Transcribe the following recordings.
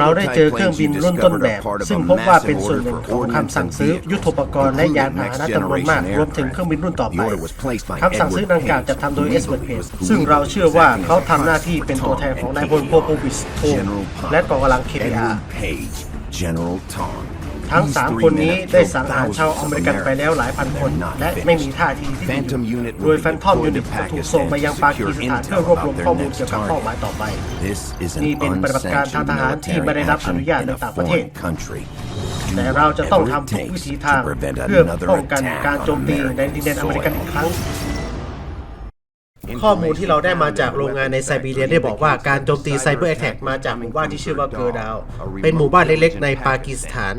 เราได้เจอเครื่องบินรุ่นต้นแบบ ซึ่งพบว่าเป็นส่วนหนึ่งของคำสั่งซื้อยุทโธปกรณ์และยานพาหนะจำนวนมากรวมถึงเครื่องบินรุ่นต่อไปคำสั่งซื้อดังกล่าวจะทำโดยเอสเวิร์ดเพสซึ่งเราเชื่อว่าเขาทำหน้าที่เป็นตัวแทนของนายพลโพโพวิสโทและกองกำลัง KPR Edward Page, General Tong. ทั้ง 3 คนนี้ได้สังหารชาวอเมริกันไปแล้วหลายพันคน และไม่มีท่าทีที่ดีโดยแฟนทอมยูนิตถูกส่งไปยังปากีสถานเพื่อรวบรวมข้อมูลเกี่ยวกับเป้าหมายต่อไป This is an นี่เป็นปฏิบัติการทางทหารที่ไม่ได้รับอนุญาต in ใน a ต่างประเทศ foreign country. แต่เราจะต้องทำทุกวิถีทางเพื่อป้องกันการโจมตีในดินแดนอเมริกันอีกครั้งข้อมูลที่เราได้มาจากโรงงานในไซบีเรียได้บอกว่าการโจมตีไซเบอร์แอ t แทกมาจากหมู่บ้านที่ชื่อว่าเกอร์ดาว เป็นหมู่บ้านเล็กๆในปากีสถาน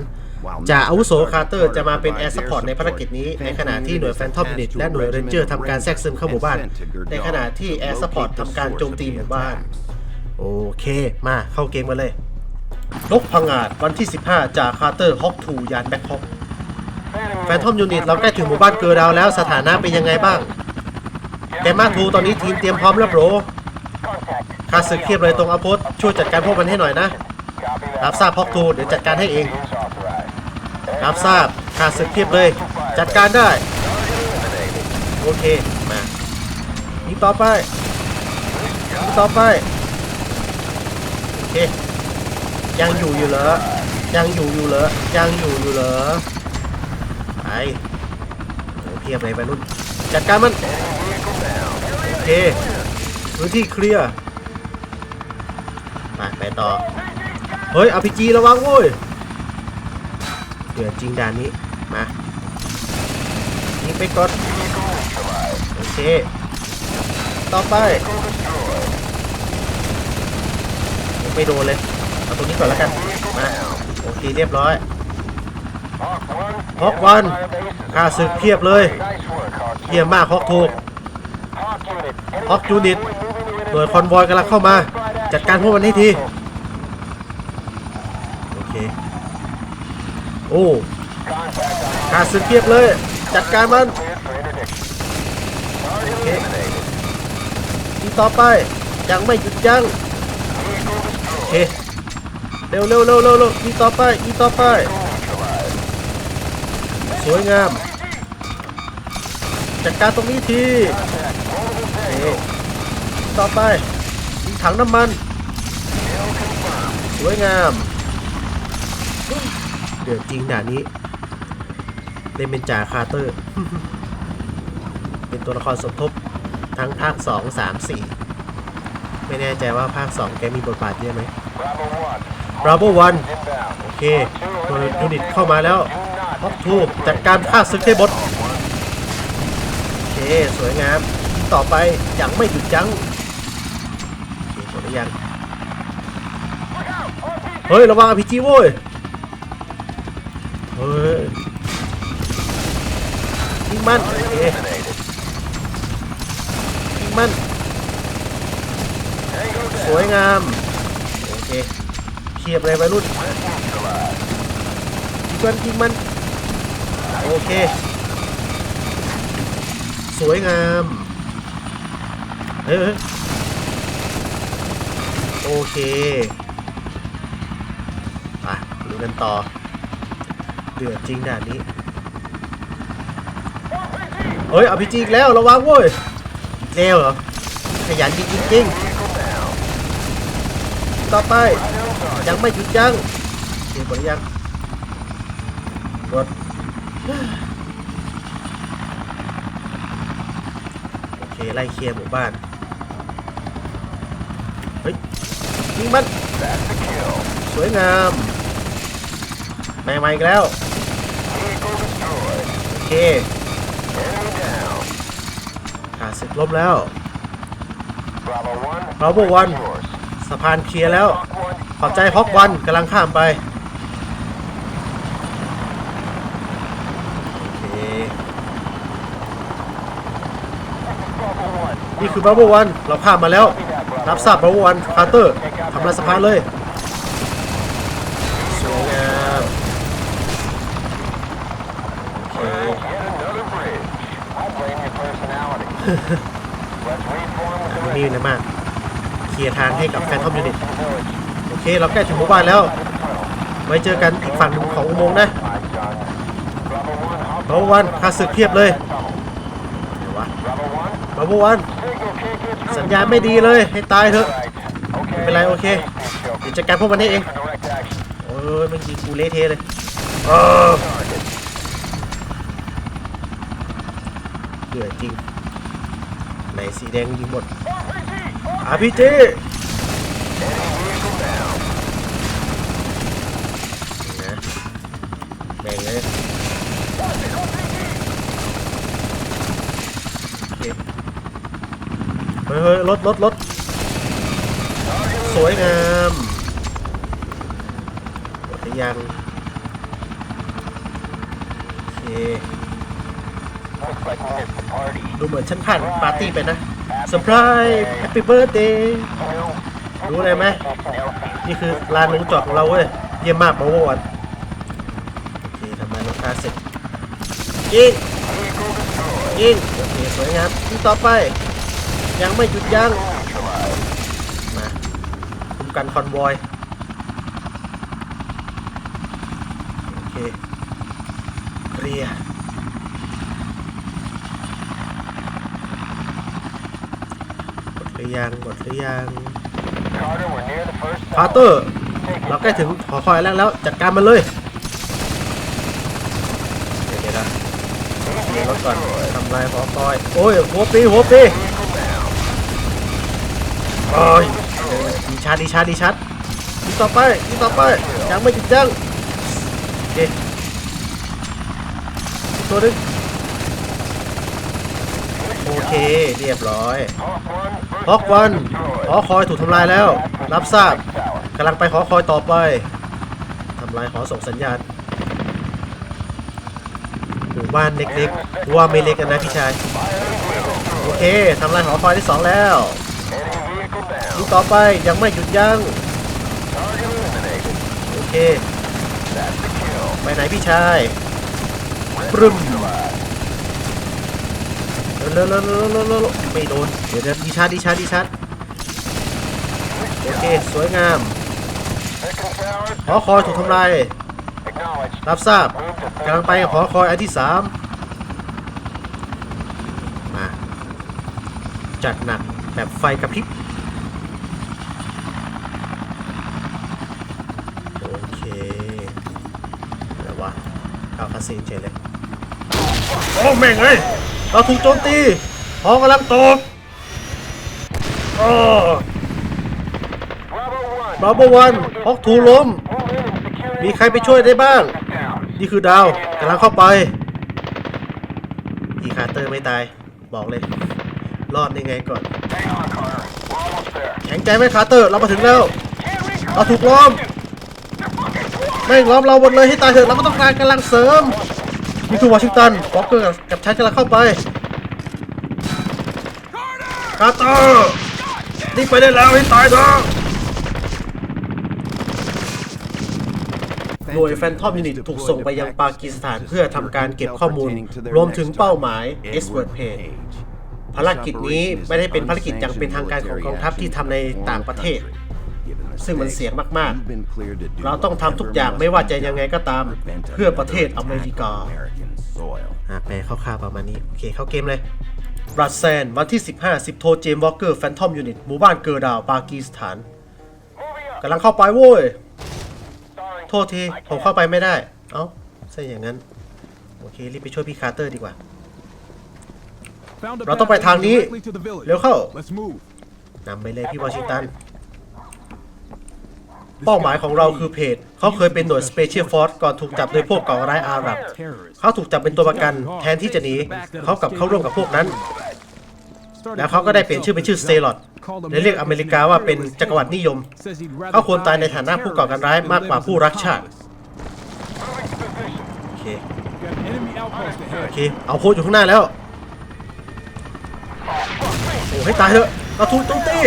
จ่าอาวุโสคาร์เตอร์จะมาเป็นแอร์ซัพพอร์ตในภารกิจนี้ ในขณะที่หน่วยแฟนทอมนิตและหน่วยเรนเจอร์ทำการแทรกซึมเข้าหมู่บ้าน ในขณะที่แอร์ซัพพอร์ตทำการโจมตีหมู่บ้าน โอเค มาเข้าเกมกันเลยนกพังงาดวันที่ 15จากคาร์เตอร์ฮอกทูยานแบ็คฮอกแฟนทอมยูนิตเราใกล้ถึงหมู่บ้านเกอร์ดาวแล้วสถานะเป็นยังไงบ้างแกมาทูตอนนี้ทีมเตรียมพร้อมแล้วโบรคาสึกเทียบเลยตรงอาโพสช่วยจัดการพวกมันให้หน่อยนะรับทราบพอกทูเดี๋ยวจัดการให้เอง รับทราบคาดสึกเทียบเลย จัดการได้ โอเค มายิงต่อไปยิงต่อไป โอเค ยังอยู่อยู่เหรอ ยังอยู่อยู่เหรอ ยังอยู่อยู่เหรอ ไปโอ้เทียบเลยไปรุ่น จัดการมัน โอเคพื้นที่เคลียร์ไปไปต่อ เฮ้ย RPG ระวังโว้ย ดือดจริงด่านนี้ มายิงไปก่อนโอเค ต่อไปยังไม่โดนเลย เอาตรงนี้ก่อนแล้วกัน มาโอเคเรียบร้อยฮอกวันค่าศึกเพียบเลย เยี่ยมมากฮอกถูกฮอกยูนิตหน่วยคอนวอยกำลังเข้ามา จัดการพวกมันให้ที โอเค โอ้ขาดสึกเพียบเลย จัดการมันโอเคทีต่อไป ยังไม่หยุดยั้งโอเคเร็วเร็วเร็วเร็วเร็วทีต่อไปทีต่อไป สวยงาม จัดการตรงนี้ทีโอเคต่อไปยิงถังน้ำมัน สวยงาม ดือดจริงด่านนี้เล่นเป็นจ่าคาร์เตอร์ เป็นตัวละครสมทบทั้งภาค 2 3 4 ไม่แน่ใจว่าภาค 2 แกมีบทบาทเยอะไหม Bravo 1 โอเค ตัวยูนิตเข้ามาแล้วฮอกทูจัดการฆ่าศึกให้บดโอเค สวยงาม ต่อไปยังไม่หยุดยั้งโอเคหมดหรือยัง เฮ้ย ระวังอพีจีโว้ย เฮ้ยยิงมันโอเคยิงมัน สวยงาม โอเคเทียบเลยวัยรุ่นยิงมันยิงมัน โอเค สวยงามเออโอเค ไปดูกันต่อเดือดจริงด่านนี้เฮ้ยเอาพีจีอีกแล้วระวังเว้ยอีกแล้วเหรอขยันจริงจริงต่อไปยังไม่หยุดยั้งเดี๋ยวหมดยังรถโอเคไล่เคลียร์หมู่บ้านเฮ้ยยิงมันสวยงามแม่งมาอีกแล้ว เคขาศึกล้มแล้ว Bravo วันสะพานเคลียร์แล้ว ขอบใจฮอกวันกำลังข้ามไปโอเคนี่คือ Bravo วันเราข้ามมาแล้ว รับทราบ Bravo วันคาร์เตอร์ทำลายสะพานเลย สวยงามโอเค ไม่มีนะมากเคลียร์ทางให้กับแฟนทอมยูนิตโอเค เราใกล้ถึงหมู่บ้านแล้ว ไว้เจอกันอีกฝั่งหนึ่งของอุโมงค์นะบาวันคาศึกเพียบเลยไหนวะบาวัน สัญญาณไม่ดีเลยให้ตายเถอะไม่เป็นไรโอเคเดี๋ยวจัดการพวกมันให้เองโอ้ยมันยิงกูเละเทะเลย เออเดือดจริง ไหน สีแดงยิงหมดอาพีจีนะแบ่งเลยเฮ้ยเฮ้ยรถรถรถสวยงามหมดหรือยังโอเคดูเหมือนฉันผ่านปาร์ตี้ไปนะ เซอร์ไพรส์แฮปปี้เบิร์ดเดย์รู้อะไรไหมนี่คือลานลงจอดของเราเว้ย เยี่ยมมากมาโววันโอเคทำลายรถคาเสร็จยิงยิงโอเคสวยงามยิงต่อไป ยังไม่หยุดยั้งมาคุมกันคอนวอยโอเคเคลีย รือยังหมดหรือยังคาร์เตอร์เราใกล้ถึงหอคอยแล้วแล้วจัดการมันเลยเดี๋ยวเดี๋ยนะเดี๋ยวรถก่อนทำลายหอคอย โอ้ยหัวปีหัวปีโอ้ยดีชาดีชาดีชาร์จดีต่อไปดีต่อไปยังไม่หยุดยั้งโอเคตัวนึงโอเคเรียบร้อย ฮอกวันหอคอยถูกทำลายแล้ว รับทราบกำลังไปหอคอยต่อไปทำลายหอส่งสัญญาณหมู่บ้านเล็กๆว่าไม่เล็กกันนะพี่ชายโอเคทำลายหอคอยที่สองแล้วยิงต่อไปยังไม่หยุดยั้งโอเคไปไหนพี่ชายปรึม เร็วเร็วเร็วเร็วเร็วไม่โดน เดี๋ยวเดี๋ยวดีชาร์จดีชาร์จดีชาร์จโอเค สวยงามหอคอยถูกทำลายรับทราบกำลังไปหอคอยอันที่สามมาจัดหนักแบบไฟกระพริบโอเคแล้ววะเข้าคาสินเฉยเลย โอ้แม่งเอ้ย เราถูกโจมตีหอกำลังตกโอ้บาบวันฮอกถูล้ม มีใครไปช่วยได้บ้าง นี่คือดาวกำลังเข้าไปอีคาร์เตอร์ไม่ตาย บอกเลย รอดได้ไงก่อน แข็งใจไหมคาร์เตอร์ เรามาถึงแล้ว เราถูกล้อม ไม่ล้อมเราหมดเลยให้ตายเถอะ เราก็ต้องการกำลังเสริม นี่คือวอชิงตันวอลเกอร์กับฉันกำลังเข้าไปคาร์เตอร์นี่ไปได้แล้วให้ตายเถอะหน่วยแฟนทอมยูนิตถูกส่งไปยังปากีสถานเพื่อทำการเก็บข้อมูล รวมถึงเป้าหมาย s w o r d Page ภารกิจนี้ไม่ได้เป็นภารกิจอย่างเป็นทางการของกองทัพที่ทำในต่างประเทศ ซึ่งมันเสี่ยงมากๆ เราต้องทำทุกอย่างไม่ว่าจะยังไงก็ตาม เพื่อประเทศอเมริกาอะแปลคร่าวๆประมาณนี้ โอเคเข้าเกมเลยรัสแซนวันที่ 15 10 โทเจมวอลเกอร์แฟนทอมยูนิตหมู่บ้านเกอร์ดาว ปากีสถานกำลังเข้าไปโว้ย โทษที ผมเข้าไปไม่ได้ เอ้าใช่อย่างนั้น โอเค รีบไปช่วยพี่คาร์เตอร์ดีกว่า เราต้องไปทางนี้ เร็วเข้า Let's move. นำไปเลยพี่วอชิงตัน เป้าหมายของเราคือเพจ เขาเคยเป็นหน่วยสเปเชียลฟอร์สก่อนถูกจับโดยพวกก่อร้ายอาหรับ เขาถูกจับเป็นตัวประกันแทนที่จะหนี เขากลับเข้าร่วมกับพวกนั้น แล้วเขาก็ได้เปลี่ยนชื่อเป็นชื่อสเตลอดและเรียกอเมริกาว่าเป็นจักรวรรดินิยม เขาควรตายในฐานะผู้ก่อการร้ายมากกว่าผู้รักชาติ โอเค โอเค เอาโพสต์อยู่ข้างหน้าแล้ว โอ้ให้ตายเถอะเราถูกโจมตี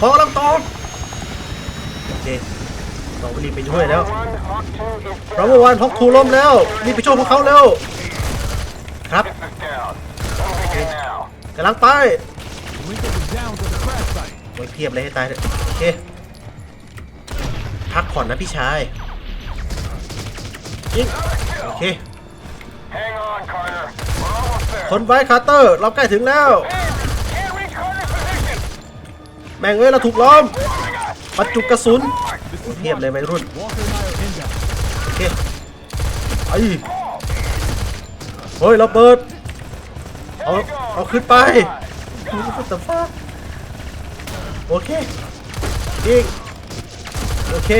พอกำลังตอเค เรารีบไปช่วยแล้วเราเมื่อวานฮอกทูล้มแล้วรีบไปช่วยพวกเขาเร็วครับกำลังไป Link up is down to the crash site. โอ้ยเพียบเลยให้ตายเถอะโอเคพักผ่อนนะพี่ชายยิงโอเค Hang on, Carter. We're almost there. ทนไว้คาร์เตอร์เราใกล้ถึงแล้ว Can't reach Carter's position. แม่งเอ้ยเราถูกล้อมปัจจุกระสุนโอ้ เทียบเลยวัยรุ่นโอเคไอเฮ้ยเระเบิดเอาเอาขึ้นไปโอเคยิงโอเค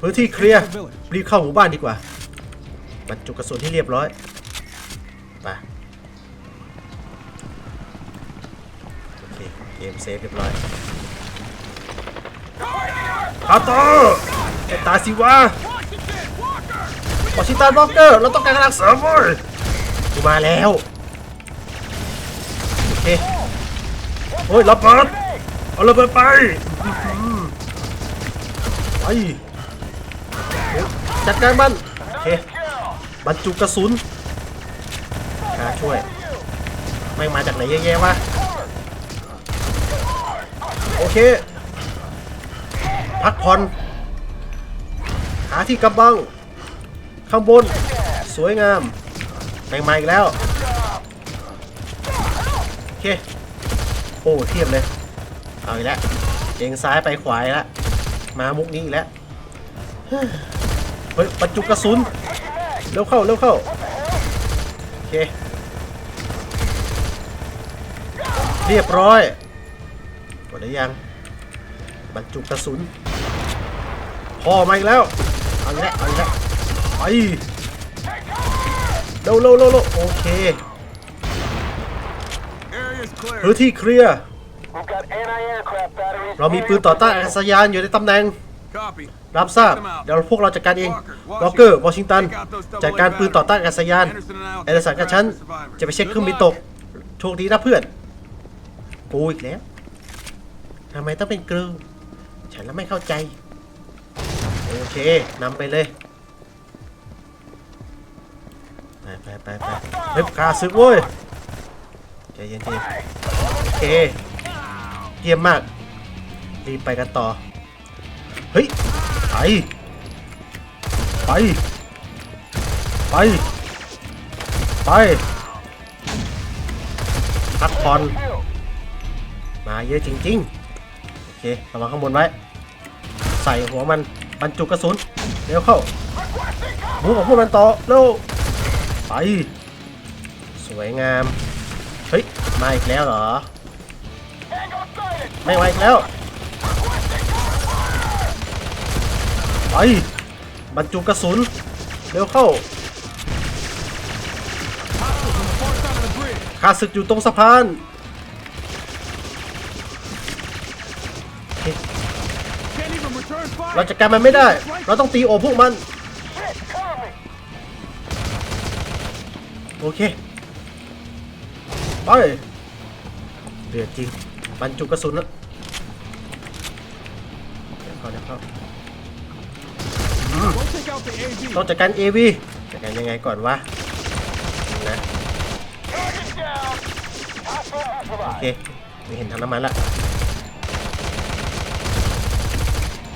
พื้นที่เคลียร์รีบเข้าหมู่บ้านดีกว่าบรรจุกระสุนที่เรียบร้อยไปโอเคเกมเซฟเรียบร้อย คาร์เตอร์ไอตาสิวะวอชิงตันวอลเกอร์ เราต้องการกำลังเสริมเว้ยกูมาแล้ว โอเคโอ้ยระเบิดเอาระเบิดไปไปจัดการมัน โอเค บรรจุกระสุนขาช่วย ไม่มาจากไหนเยอะแยะวะ โอเค พักผ่อนหาที่กำบัง ข้างบน สวยงามแม่งมาอีกแล้ว โอเค โอ้ เทียบเลย เอาอีกแล้วเอียงซ้ายไปขวาอีกแล้วมามุกนี้อีกแล้ว เฮ้ยบรรจุกระสุน เร็วเข้า เร็วเข้า โอเค เรียบร้อยหมดหรือยัง บรรจุกระสุนพอมาอีกแล้วเอาอีกแล้วเอาอีกแล้วไปเร็วเร็วเร็วเร็วโอเค Area's clear. พื้นที่เคลียร์ We've got anti-aircraft batteries. เรามีปืนต่อต้านอากาศยานอยู่ในตำแหน่ง Copy. รับทราบ เดี๋ยวพวกเราจัดการเองวอลเกอร์ วอชิงตัน จัดการปืนต่อต้านอากาศยานเอเดสันกับฉัน จะไปเช็คเครื่องบินตก โชคดีนะเพื่อน กูอีกแล้ว ทำไมต้องเป็นกรู ฉันแล้วไม่เข้าใจ โอเคนำไปเลย ไปไปไปไปเฮ้ยกาซึกเว้ยใจเย็นๆโอเค เยี่ยมมาก รีบไปกันต่อ เฮ้ย ไป ไป ไป ไป พักผ่อนมาเยอะจริง ๆ โอเค ระวังข้างบนไว้ ใส่หัวมันบรรจุกระสุนเร็วเข้ามูของพวกมันต่อเร็วไปสวยงาม เฮ้ย มาอีกแล้วเหรอ ไม่ไหวอีกแล้วไปบรรจุกระสุน เร็วเข้าข้าศึกอยู่ตรงสะพาน เราจัดการมันไม่ได้ เราต้องตีโอพวกมัน โอเค ไปเดือดจริงบรรจุกระสุนแล้วเดี๋ยวเขาเดี๋ยวเขาต้องจัดการ AV จัดการยังไงก่อนวะนะโอเคไม่เห็นทางน้ำมันละ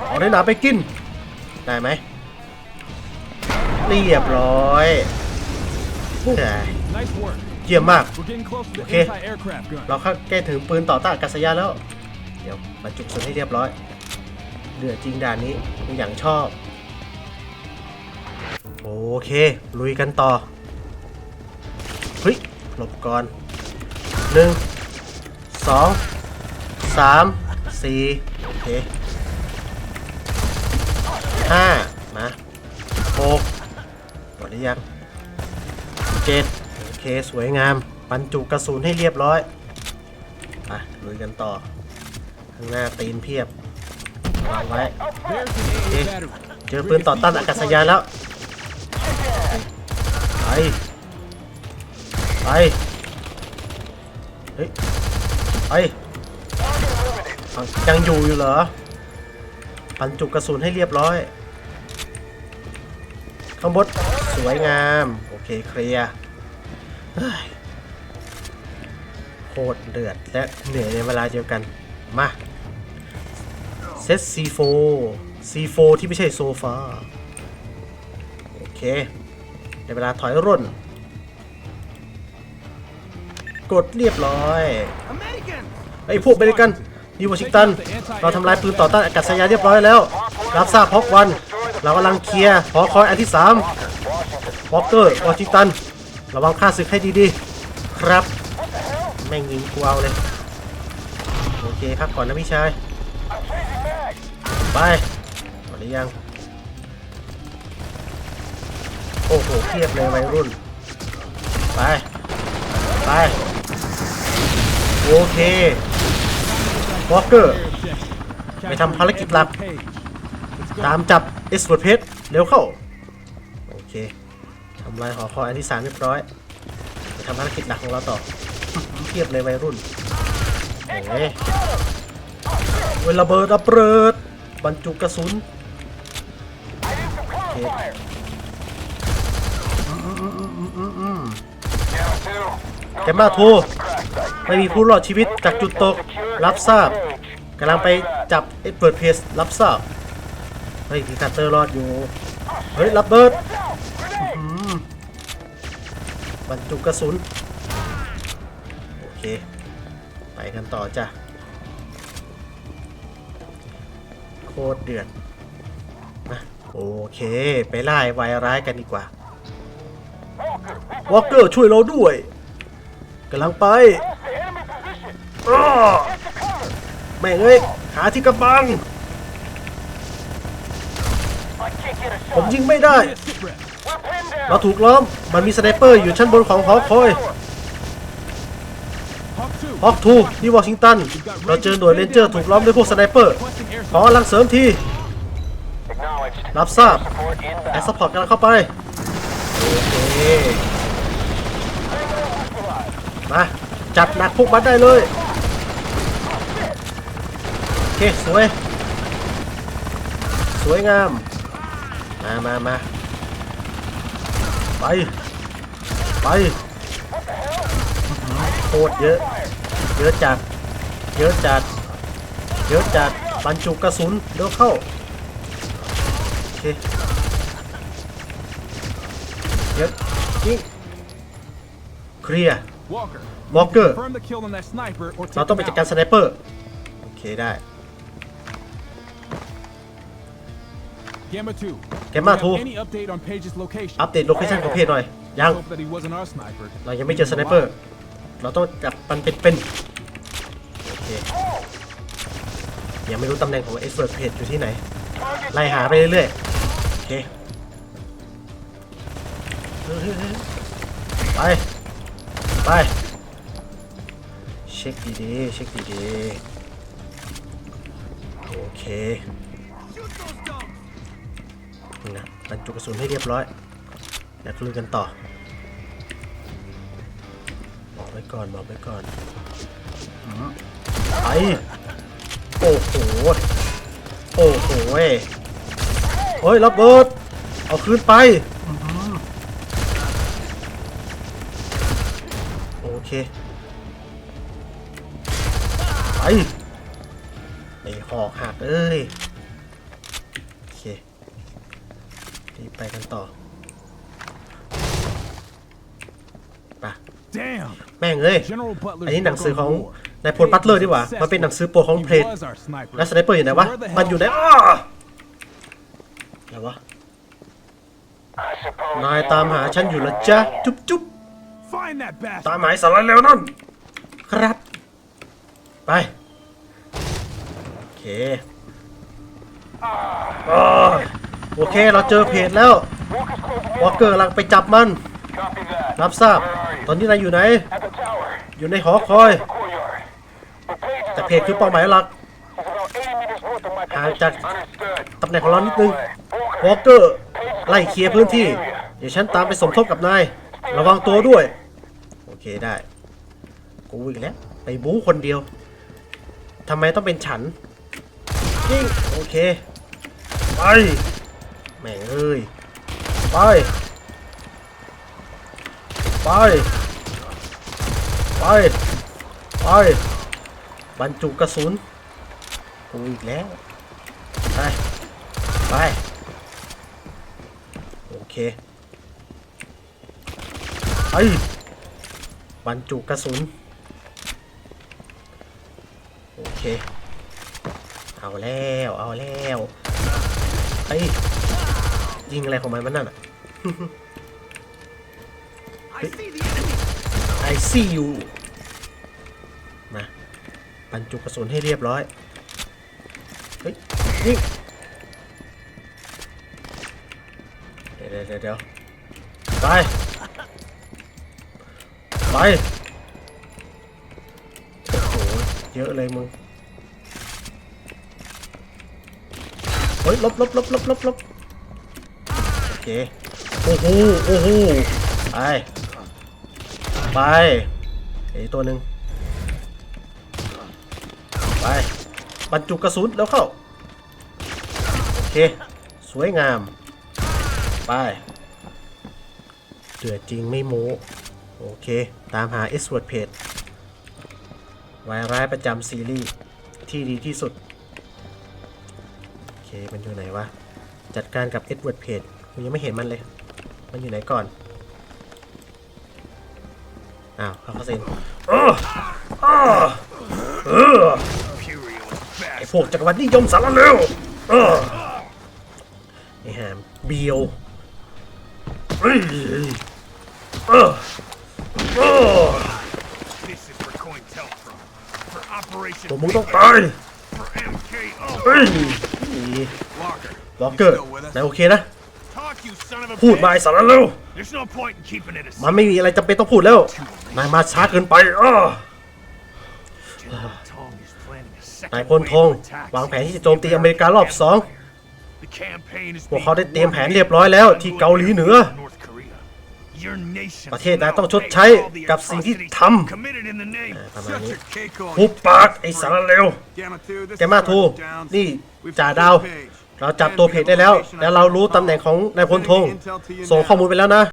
เอาได้หนาไปกิน ได้ไหมเรียบร้อยเฮ้ย Nice work. เยี่ยมมาก We're getting close to the Okay. anti-aircraft gun. เราเข้าใกล้ถึงปืนต่อต้านอากาศยานแล้ว เดี๋ยวบรรจุกระสุนให้เรียบร้อยเดือดจริงด่านนี้อย่างชอบ โอเค ลุยกันต่อเฮ้ยหลบก่อนหนึ่งสองสามสี่โอเค ห้ามาหกหมดหรือยังเจ็ดโอเค สวยงามบรรจุกระสุนให้เรียบร้อยไปลุยกันต่อ ข้างหน้าตีนเพียบวางไว้เจอปืนต่อต้านอากาศยานแล้ว ไป ไปเฮ้ยไปยังอยู่อยู่เหรอบรรจุกระสุนให้เรียบร้อย ข้างบนสวยงาม โอเคเคลียร์โคตรเดือดและเหนื่อยในเวลาเดียวกัน มาเซต C4 C4 ที่ไม่ใช่โซฟาโอเคได้เวลาถอยร่น กดเรียบร้อยไอ้พวกเมริกันนิวอชิงตัน เราทำลายปืนต่อต้านอากาศยานเรียบร้อยแล้ว รับทราบพกวัน เรากำลังเคลียร์หอคอยอันที่3วอลเกอร์วอชิงตัน ระวังค่าศึกให้ดีๆ ครับ แม่งยิงกูเอาเลย โอเคครับก่อนนะพี่ชาย ไปหมดหรือยัง โอ้โหเทียบเลยวัยรุ่น ไป ไป โอเควอลเกอร์ไปทำภารกิจหลัก ตามจับเอสเวิร์ดเพชรเร็วเข้า โอเคทำลายหอคอยอันที่สามเรียบร้อยไปทำภารกิจหลักของเราต่อเทียบเลยวัยรุ่นเฮ้ยเวลาเบิดระเบิดบรรจุกระสุนโอเคแกมาทรไม่มีผู้รอดชีวิตจากจุดตก รับทราบกำลังไปจับเอ็ดเปิดเพสรับทราบ เฮ้ยพีคัตเตอร์รอดอยู่ เฮ้ยรับเบิดบรรจุกระสุน โอเค ไปกันต่อจ้ะ โคตรเดือดนะโอเค ไปไล่วายร้ายกันดีกว่าวอลเกอร์ช่วยเราด้วยกำลังไปแม่งเอ้ยหาที่กำบัง ผมยิงไม่ได้ เราถูกล้อม มันมีสไนเปอร์อยู่ชั้นบนของหอคอยฮอกทูที่วอชิงตัน เราเจอหน่วยเรนเจอร์ถูกล้อมด้วยพวกสไนเปอร์ ขอกำลังเสริมที รับทราบ แอ inbound. สพอร์ตกำลังเข้าไป โอเค มา จัดหนักพวกมันได้เลย โอเค สวย สวยงาม มามามาไป ไปโคตรเยอะ เยอะจัด เยอะจัด เยอะจัดบรรจุกระสุนเร็วเข้าโอเคเยอะยิงเคลียร์ Walker. Walker Confirm the kill on that sniper or เรา take ต้องไป him จัดการ out. สไนเปอร์ โอเคได้ Gamma 2. Gamma Do you 2 have Any update on Page's location? อัปเดตโลเคชั่นของเพจหน่อย ยัง Hope that he wasn't our sniper. เรายังไม่เจอสไนเปอร์ เราต้องจับมันเป็นๆโอเคยังไม่รู้ตำแหน่งของเอ็กซ์เพรสเพจอยู่ที่ไหน ไล่หาไปเรื่อยๆ โอเคไป ไป เช็คดีๆ เช็คดีๆ โอเค นะบรรจุกระสุนให้เรียบร้อยเดี๋ยวลุยกันต่อ บอกไว้ก่อนบอกไว้ก่อนอไปโอ้โห โอ้โหเฮ้ยระเบิด เอาคืนไป โอเค ไปไอ้หอกหักเอ้ย โอเครีบ ไปกันต่อไป Damn. แม่งเอ้ย General Butler. อันนี้หนังสือของนายพลบัตเลอร์ดีกว่า มันเป็นหนังสือโปรดของเพลทแล้วสไนเปอร์อยู่ไหนวะ มันอยู่ไหนอ้ออะไรวะ I suppose นายตามหาฉันอยู่ละจ๊ะจุ๊บจุ๊บ Find that bastard. ตามหมายสารเร็วนั่น ครับ ไป โอเคอ้อ โอเคเราเจอเพจแล้ววอลเกอร์กำลังไปจับมัน รับทราบ ตอนนี้นายอยู่ไหน อยู่ในหอคอย แต่เพจคือเป้าหมายหลักห่างจากตำแหน่งของเรานิดนึงวอลเกอร์ไล่เคลียร์พื้นที่ เดี๋ยวฉันตามไปสมทบกับนาย ระวังตัวด้วย โอเคได้ กูอีกแล้ว ไปบู๊คนเดียวทำไมต้องเป็นฉันยิงโอเค ไป ม่งเอ้ย ไป ไป ไป ไป บรรจุกระสุนกูอีกแล้ว ไป ไป โอเค ไป บรรจุกระสุน โอเค เอาแล้ว เอาแล้ว ไอ้ยยิงอะไรของมันมันนั่นอะ I see you มาบรรจุกระสุนให้เรียบร้อย เฮ้ยยิงเดี๋ยวเดี๋ยวเดี๋ยวเดี๋ยวไป ไป โอ้โห เยอะเลยมึง ฮ้ยลบลบลบลบลบลบโอเคโอ้โหโอ้โหไปไปเอ้ตัวหนึ่งไปบรรจุกระสุนแล้วเข้าโอเคสวยงามไปเดือดจริงไม่โม้โอเค ตามหา S word page วายร้ายประจำซีรีส์ที่ดีที่สุด มันอยู่ไหนวะ จัดการกับ S word page กูยังไม่เห็นมันเลย มันอยู่ไหนก่อน อ้าวเขาเซนเออเออเออไอพวกจักรวรรดินิยมสารเร็วเออไอแฮมเบียวเฮ้ยเออเออ This is for COINTELPRO. For Operation พวมึงต้องตายเฮ้ย ล็อกเกอร์นายโอเคนะ talk you son of a พูดมาไอ bitch. สารเร็ว There's no point in keeping it a มัน secret. ไม่มีอะไรจำเป็นต้องพูดแล้ว นายมาช้าเกินไปเออ General Tong is planning a second นายพล wave ธง of attacks วางแผนที่จะโจมตีอเมริการอบสอง The campaign is พวกเขาได้เตรียมแผนเรียบร้อยแล้วที่เกาหลีเหนือ ประเทศนายต้องชดใช้กับสิ่งที่ทำ committed in the name ประมาณ Shut นี้ your cake on. หุบปากไอ้สารเร็ว Gamma 2, this แกมาทู is Sergeant Downs. นี่ We've จ่า secured ดาว the page. เราจับตัวเพจได้แล้ว แล้วเรารู้ตำแหน่งของนายพลธงส่งข้อมูลไปแล้วนะ